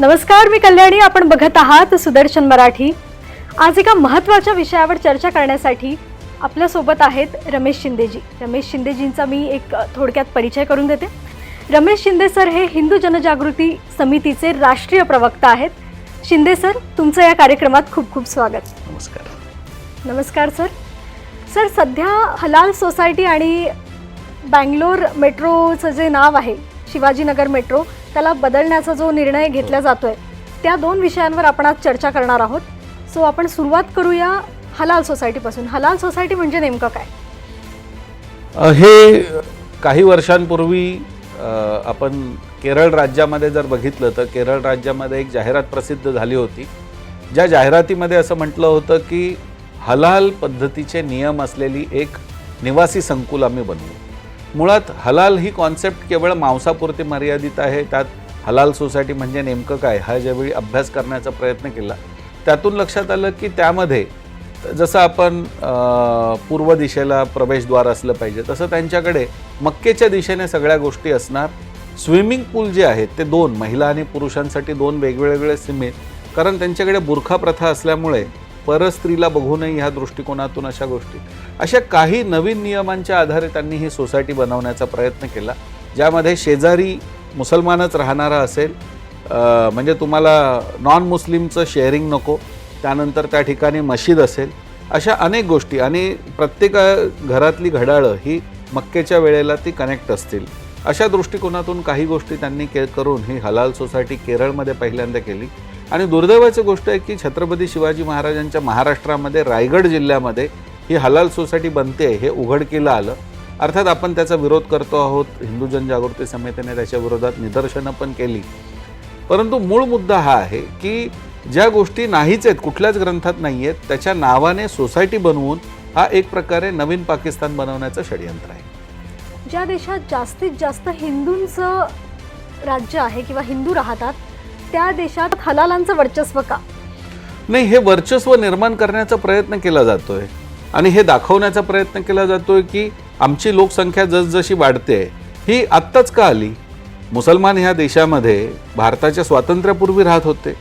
नमस्कार मी कल्याणी. आपण बघत आहात सुदर्शन मराठी. आज एका महत्त्वाच्या विषयावर चर्चा करण्यासाठी आपल्यासोबत आहेत रमेश शिंदेजी. रमेश शिंदेजींचा मी एक थोडक्यात परिचय करून देते. रमेश शिंदे सर हे हिंदू जनजागृती समितीचे राष्ट्रीय प्रवक्ता आहेत. शिंदे सर तुमचं या कार्यक्रमात खूप खूप स्वागत. नमस्कार. नमस्कार सर. सर सध्या हलाल सोसायटी आणि बँगलोर मेट्रोचं जे नाव आहे शिवाजीनगर मेट्रो त्याला बदलण्याचा जो निर्णय घेतला जातोय त्या दोन विषयांवर आपण आज चर्चा करणार आहोत. सो आपण सुरुवात करूया हलाल सोसायटीपासून हलाल सोसायटी म्हणजे नेमकं काय? हे काही वर्षांपूर्वी आपण केरळ राज्यामध्ये जर बघितलं तर केरळ राज्यामध्ये एक जाहिरात प्रसिद्ध झाली होती. ज्या जाहिरातीमध्ये असं म्हटलं होतं की हलाल पद्धतीचे नियम असलेली एक निवासी संकुल आम्ही बनवू. मुळात हलाल ही कॉन्सेप्ट केवळ मांसापुरती मर्यादित आहे. त्यात हलाल सोसायटी म्हणजे नेमकं काय? हा ज्यावेळी अभ्यास करण्याचा प्रयत्न केला त्यातून लक्षात आलं की त्यामध्ये जसं आपण पूर्व दिशेला प्रवेशद्वार असलं पाहिजे तसं त्यांच्याकडे मक्केच्या दिशेने सगळ्या गोष्टी असणार. स्विमिंग पूल जे आहेत ते दोन महिला आणि पुरुषांसाठी दोन वेगवेगळे सीमित कारण त्यांच्याकडे बुरखा प्रथा असल्यामुळे परस्त्रीला बघू नये ह्या दृष्टिकोनातून अशा गोष्टी. अशा काही नवीन नियमांच्या आधारे त्यांनी ही सोसायटी बनवण्याचा प्रयत्न केला ज्यामध्ये शेजारी मुसलमानच राहणारा असेल म्हणजे तुम्हाला नॉन मुस्लिमचं शेअरिंग नको त्यानंतर त्या ठिकाणी मशीद असेल अशा अनेक गोष्टी. आणि प्रत्येक घरातली घड्याळं ही मक्केच्या वेळेला ती कनेक्ट असतील. अशा दृष्टिकोनातून काही गोष्टी त्यांनी के करून ही हलाल सोसायटी केरळमध्ये पहिल्यांदा केली. आणि दुर्दैवाची गोष्ट आहे की छत्रपती शिवाजी महाराजांच्या महाराष्ट्रामध्ये रायगड जिल्ह्यामध्ये ही हलाल सोसायटी बनते हे उघडकीला आलं. अर्थात आपण त्याचा विरोध करतो आहोत हिंदू जनजागृती समितीने त्याच्या विरोधात निदर्शनं पण केली. परंतु मूळ मुद्दा हा आहे की ज्या गोष्टी नाहीच आहेत कुठल्याच ग्रंथात नाही आहेत त्याच्या नावाने सोसायटी बनवून हा एक प्रकारे नवीन पाकिस्तान बनवण्याचं षडयंत्र आहे. ज्या देशात जास्तीत जास्त हिंदूंचं राज्य आहे किंवा हिंदू राहतात त्या देशात हलालांचं वर्चस्व का? नाही हे वर्चस्व निर्माण करण्याचा प्रयत्न केला जातोय. आणि हे दाखवण्याचा प्रयत्न केला जातोय की आमची लोकसंख्या जसजशी वाढते ही आत्ताच का आली? मुसलमान ह्या देशामध्ये भारताच्या स्वातंत्र्यापूर्वी राहत होते.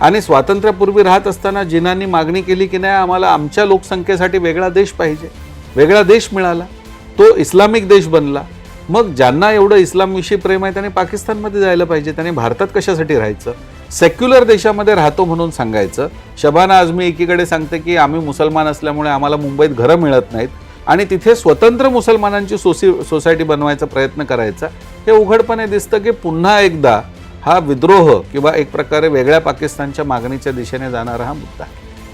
आणि स्वातंत्र्यापूर्वी राहत असताना जिनांनी मागणी केली की नाही आम्हाला आमच्या लोकसंख्येसाठी वेगळा देश पाहिजे. वेगळा देश मिळाला. तो इस्लामिक देश बनला. मग ज्यांना एवढं इस्लामविषयी प्रेम आहे त्याने पाकिस्तानमध्ये जायला पाहिजे. त्याने भारतात कशासाठी राहायचं? सेक्युलर देशामध्ये राहतो म्हणून सांगायचं. शबाना आझमी एकीकडे सांगते की आम्ही मुसलमान असल्यामुळे आम्हाला मुंबईत घरं मिळत नाहीत आणि तिथे स्वतंत्र मुसलमानांची सोसी सोसायटी बनवायचा प्रयत्न करायचा. हे उघडपणे दिसतं की पुन्हा एकदा हा विद्रोह किंवा एक प्रकारे वेगळ्या पाकिस्तानच्या मागणीच्या दिशेने जाणारा हा मुद्दा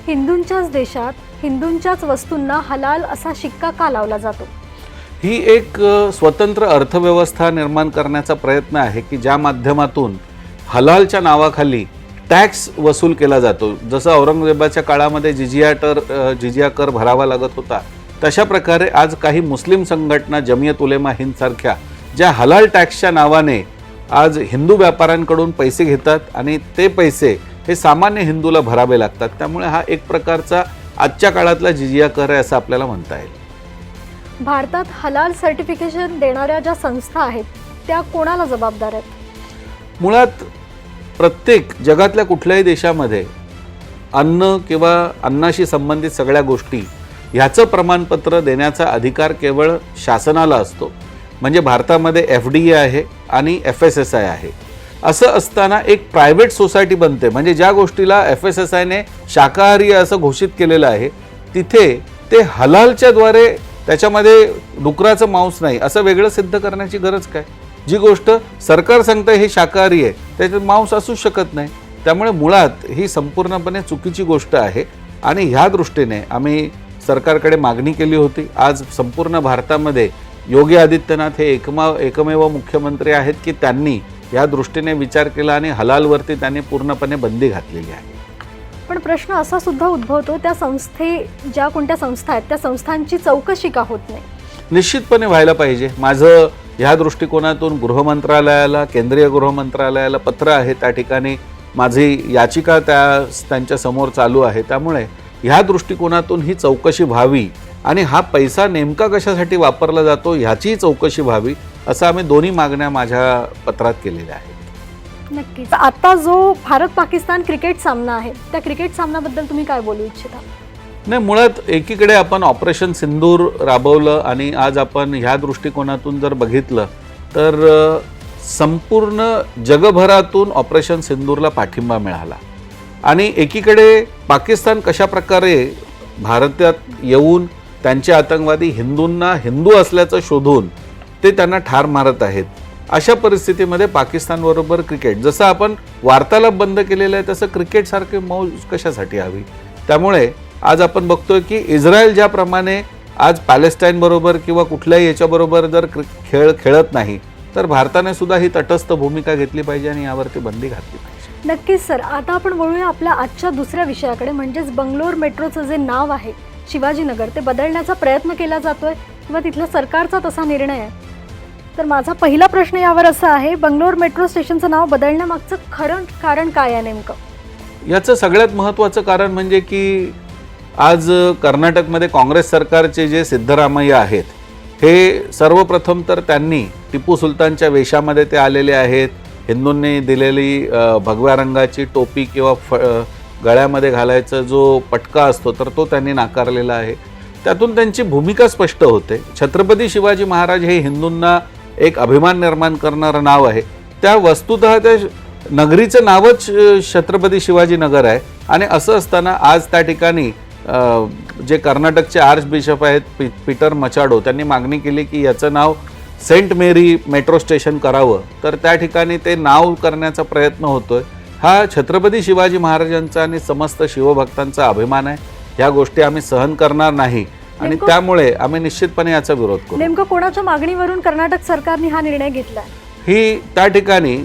हिंदूंच्याच देशात हिंदूंच्याच वस्तूंना हलाल असा शिक्का का लावला जातो? ही एक स्वतंत्र अर्थव्यवस्था निर्माण करण्याचा प्रयत्न आहे की ज्या माध्यमातून हलालच्या नावाखाली टॅक्स वसूल केला जातो. जसं औरंगजेबाच्या काळामध्ये जिजिया टर जिजिया कर भरावा लागत होता तशा प्रकारे आज काही मुस्लिम संघटना जमियत उलेमा हिंदसारख्या ज्या हलाल टॅक्सच्या नावाने आज हिंदू व्यापाऱ्यांकडून पैसे घेतात आणि ते पैसे हे सामान्य हिंदूला भरावे लागतात. त्यामुळे हा एक प्रकारचा आजच्या काळातला जिजिया कर आहे असं आपल्याला म्हणता येईल. भारतात हलाल सर्टिफिकेशन देणाऱ्या ज्या संस्था आहेत त्या कोणाला जबाबदार आहेत? मुळात प्रत्येक जगातल्या कुठल्याही देशामध्ये अन्न किंवा अन्नाशी संबंधित सगळ्या गोष्टी ह्याचं प्रमाणपत्र देण्याचा अधिकार केवळ शासनाला असतो. म्हणजे भारतामध्ये एफ डी ए आहे आणि एफ एस एस आय आहे. असं असताना एक प्रायव्हेट सोसायटी बनते. म्हणजे ज्या गोष्टीला एफ एस एस आयने शाकाहारी असं घोषित केलेलं आहे तिथे ते हलालच्याद्वारे त्याच्यामध्ये डुकराचं मांस नाही. असं वेगळं सिद्ध करण्याची गरज काय? जी गोष्ट सरकार सांगतं हे शाकाहारी आहे त्याच्यात मांस असूच शकत नाही. त्यामुळे मुळात ही संपूर्णपणे चुकीची गोष्ट आहे आणि ह्या दृष्टीने आम्ही सरकारकडे मागणी केली होती. आज संपूर्ण भारतामध्ये योगी आदित्यनाथ हे एकमा एकमेव मुख्यमंत्री आहेत की त्यांनी या दृष्टीने विचार केला आणि हलालवरती त्यांनी पूर्णपणे बंदी घातलेली आहे. पण प्रश्न असा सुद्धा उद्भवतो त्या संस्थे ज्या कोणत्या संस्था आहेत त्या संस्थांची चौकशी का होत नाही? निश्चितपणे व्हायला पाहिजे. माझं ह्या दृष्टिकोनातून गृहमंत्रालयाला केंद्रीय गृहमंत्रालयाला पत्र आहे त्या ठिकाणी. माझी याचिका त्या त्यांच्यासमोर चालू आहे. त्यामुळे ह्या दृष्टिकोनातून ही चौकशी व्हावी आणि हा पैसा नेमका कशासाठी वापरला जातो ह्याचीही चौकशी व्हावी असं आम्ही दोन्ही मागण्या माझ्या पत्रात केलेल्या आहेत. नक्कीच. आता जो भारत पाकिस्तान क्रिकेट सामना आहे त्या क्रिकेट सामन्याबद्दल तुम्ही काय बोलू इच्छिता? नाही मुळात एकीकडे आपण ऑपरेशन सिंदूर राबवलं आणि आज आपण ह्या दृष्टिकोनातून जर बघितलं तर संपूर्ण जगभरातून ऑपरेशन सिंदूरला पाठिंबा मिळाला. आणि एकीकडे पाकिस्तान कशा प्रकारे भारतात येऊन त्यांचे आतंकवादी हिंदूंना हिंदू असल्याचं शोधून ते त्यांना ठार मारत आहेत अशा परिस्थितीमध्ये पाकिस्तानबरोबर क्रिकेट जसं आपण वार्तालाप बंद केलेलं आहे तसं क्रिकेटसारखे मौज कशासाठी हवी? त्यामुळे आज आपण बघतोय की इस्रायल ज्याप्रमाणे आज पॅलेस्टाईनबरोबर किंवा कुठल्याही याच्याबरोबर जर क्रि- खेळ खेळत नाही तर भारताने सुद्धा ही तटस्थ भूमिका घेतली पाहिजे आणि यावरती बंदी घातली पाहिजे. नक्कीच सर. आता आपण वळूया आपल्या आजच्या दुसऱ्या विषयाकडे म्हणजेच बंगलोर मेट्रोचं जे नाव आहे शिवाजीनगर ते बदलण्याचा प्रयत्न केला जातोय किंवा तिथल्या सरकारचा तसा निर्णय आहे? तर माझा पहिला प्रश्न यावर असा आहे बंगलोर मेट्रो स्टेशनचं नाव बदलण्यामागचं खरं कारण काय आहे नेमकं? याचं सगळ्यात महत्त्वाचं कारण म्हणजे की आज कर्नाटकमध्ये काँग्रेस सरकारचे जे सिद्धरामय्या आहेत हे सर्वप्रथम तर त्यांनी टिपू सुलतानच्या वेशामध्ये ते आलेले आहेत. हिंदूंनी दिलेली भगव्या रंगाची टोपी किंवा फ गळ्यामध्ये घालायचा जो पटका असतो तर तो त्यांनी नाकारलेला आहे. त्यातून त्यांची भूमिका स्पष्ट होते. छत्रपती शिवाजी महाराज हे हिंदूंना एक अभिमान निर्माण करणारं नाव आहे. त्या वस्तुत त्या नगरीचं नावच छत्रपती शिवाजी नगर आहे. आणि असं असताना आज त्या ठिकाणी जे कर्नाटकचे आर्च बिशप आहेत पी पीटर मचाडो त्यांनी मागणी केली की याचं नाव सेंट मेरी मेट्रो स्टेशन करावं. तर त्या ठिकाणी ते नाव करण्याचा प्रयत्न होतोय. हा छत्रपती शिवाजी महाराजांचा आणि समस्त शिवभक्तांचा अभिमान आहे. ह्या गोष्टी आम्ही सहन करणार नाही. आणि त्यामुळे आम्ही निश्चितपणे याचा विरोध करू. नेमकं कोणाच्या मागणीवरून कर्नाटक सरकारने हा निर्णय घेतलाय ही त्या ठिकाणी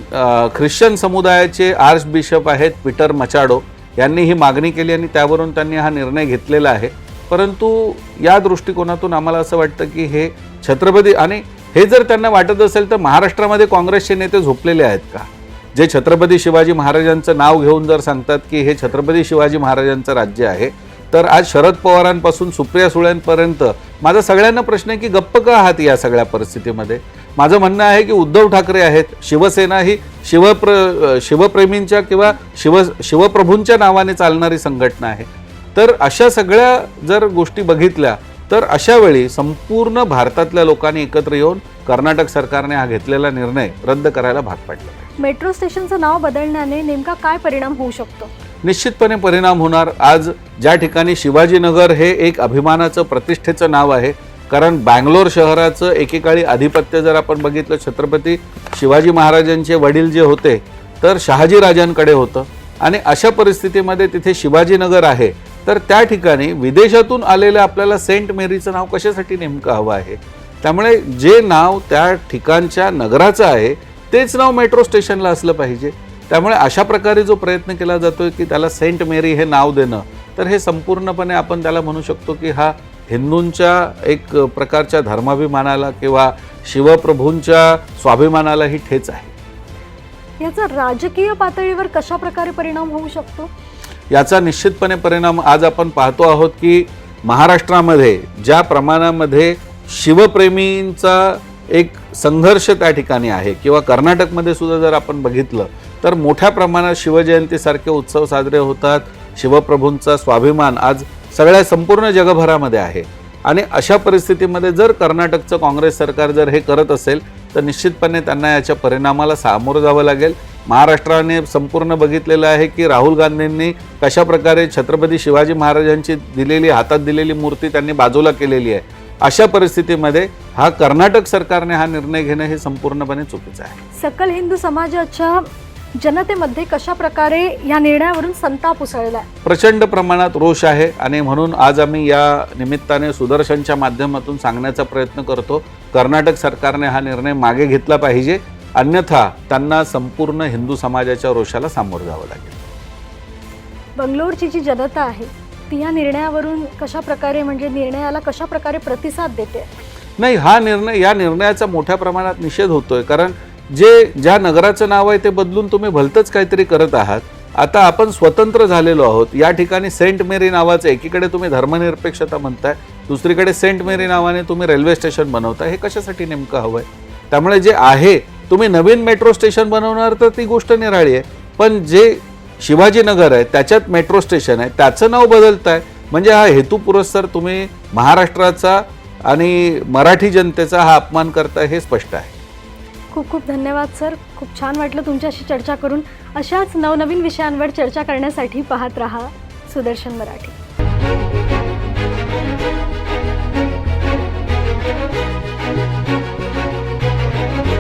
ख्रिश्चन समुदायाचे आर्च बिशप आहेत पीटर मचाडो यांनी ही मागणी केली आणि त्यावरून त्यांनी हा निर्णय घेतलेला आहे. परंतु या दृष्टिकोनातून आम्हाला असं वाटतं की हे छत्रपती आणि हे जर त्यांना वाटत असेल तर महाराष्ट्रामध्ये काँग्रेसचे नेते झोपलेले आहेत का? जे छत्रपती शिवाजी महाराजांचं नाव घेऊन जर सांगतात की हे छत्रपती शिवाजी महाराजांचं राज्य आहे तर आज शरद पवारांपासून सुप्रिया सुळ्यांपर्यंत माझा सगळ्यांना प्रश्न आहे की गप्प का आहात या सगळ्या परिस्थितीमध्ये? माझं म्हणणं आहे की उद्धव ठाकरे आहेत शिवसेना ही शिवप्र शिवप्रेमींच्या किंवा शिव शिवप्रभूंच्या नावाने चालणारी संघटना आहे. तर अशा सगळ्या जर गोष्टी बघितल्या तर अशावेळी संपूर्ण भारतातल्या लोकांनी एकत्र येऊन कर्नाटक सरकारने हा घेतलेला निर्णय रद्द करायला भाग पाडला. मेट्रो स्टेशनचं नाव बदलण्याने नेमका काय परिणाम होऊ शकतो? निश्चितपणे परिणाम होणार. आज ज्या ठिकाणी शिवाजीनगर हे एक अभिमानाचं प्रतिष्ठेचं नाव आहे कारण बँगलोर शहराचं एकेकाळी आधिपत्य जर आपण बघितलं छत्रपती शिवाजी महाराजांचे वडील जे होते तर शहाजी राजांकडे होतं. आणि अशा परिस्थितीमध्ये तिथे शिवाजीनगर आहे तर त्या ठिकाणी विदेशातून आलेलं आपल्याला सेंट मेरीचं नाव कशासाठी नेमकं हवं आहे? त्यामुळे जे नाव त्या ठिकाणच्या नगराचं आहे तेच नाव मेट्रो स्टेशनला असलं पाहिजे. त्यामुळे अशा प्रकारे जो प्रयत्न केला जातोय की त्याला सेंट मेरी हे नाव देणं तर हे संपूर्णपणे आपण त्याला म्हणू शकतो की हा हिंदूंच्या एक प्रकारच्या धर्माभिमानाला किंवा शिवप्रभूंच्या स्वाभिमानालाही ठेच आहे. याचा राजकीय पातळीवर कशा प्रकारे परिणाम होऊ शकतो? याचा निश्चितपणे परिणाम आज आपण पाहतो आहोत की महाराष्ट्रामध्ये ज्या प्रमाणामध्ये शिवप्रेमींचा एक संघर्ष त्या ठिकाणी आहे किंवा कर्नाटकमध्ये सुद्धा जर आपण बघितलं तर मोठ्या प्रमाणात शिवजयंतीसारखे उत्सव साजरे होतात. शिवप्रभूंचा स्वाभिमान आज सगळ्या संपूर्ण जगभरामध्ये आहे. आणि अशा परिस्थितीमध्ये जर कर्नाटकचं काँग्रेस सरकार जर हे करत असेल तर निश्चितपणे त्यांना याच्या परिणामाला सामोरं जावं लागेल. महाराष्ट्राने संपूर्ण बघितलेलं आहे की राहुल गांधींनी कशा प्रकारे छत्रपती शिवाजी महाराजांची दिलेली हातात दिलेली मूर्ती त्यांनी बाजूला केलेली आहे. अशा परिस्थितीमध्ये हा कर्नाटक सरकारने हा निर्णय घेणं हे संपूर्णपणे चुकीचं आहे. सकल हिंदू समाजाच्या जनतेमध्ये कशा प्रकारे या निर्णयावरून संताप उसळला आहे प्रचंड प्रमाणात रोष आहे आणि म्हणून आज आम्ही या निमित्ताने सुदर्शनच्या माध्यमातून सांगण्याचा प्रयत्न करतो. कर्नाटक सरकारने हा निर्णय मागे घेतला पाहिजे. अन्यथा त्यांना संपूर्ण हिंदू समाजाच्या रोषाला सामोरं जावं लागेल. बंगलोरची जी जनता आहे ती या निर्णयावरून कशा प्रकारे म्हणजे निर्णयाला कशा प्रकारे प्रतिसाद देते? नाही हा निर्णय या निर्णयाचा मोठ्या प्रमाणात निषेध होतोय. कारण जे ज्या नगराचं नाव आहे ते बदलून तुम्ही भलतंच काहीतरी करत आहात. आता आपण स्वतंत्र झालेलो आहोत. या ठिकाणी सेंट मेरी नावाचं एकीकडे तुम्ही धर्मनिरपेक्षता म्हणताय दुसरीकडे सेंट मेरी नावाने तुम्ही रेल्वे स्टेशन बनवताय. हे कशासाठी नेमकं हवं आहे त्यामुळे जे आहे तुम्ही नवीन मेट्रो स्टेशन बनवणार तर ती गोष्ट निराळी आहे. पण जे शिवाजीनगर आहे त्याच्यात मेट्रो स्टेशन आहे त्याचं नाव बदलताय. म्हणजे हा हेतू पुरस्सर तुम्ही महाराष्ट्राचा आणि मराठी जनतेचा हा अपमान करताय हे स्पष्ट आहे. खूप खूप धन्यवाद सर. खूप छान वाटलं तुमच्याशी चर्चा करून. अशाच नवनवीन विषयांवर चर्चा करण्यासाठी पाहत रहा सुदर्शन मराठी.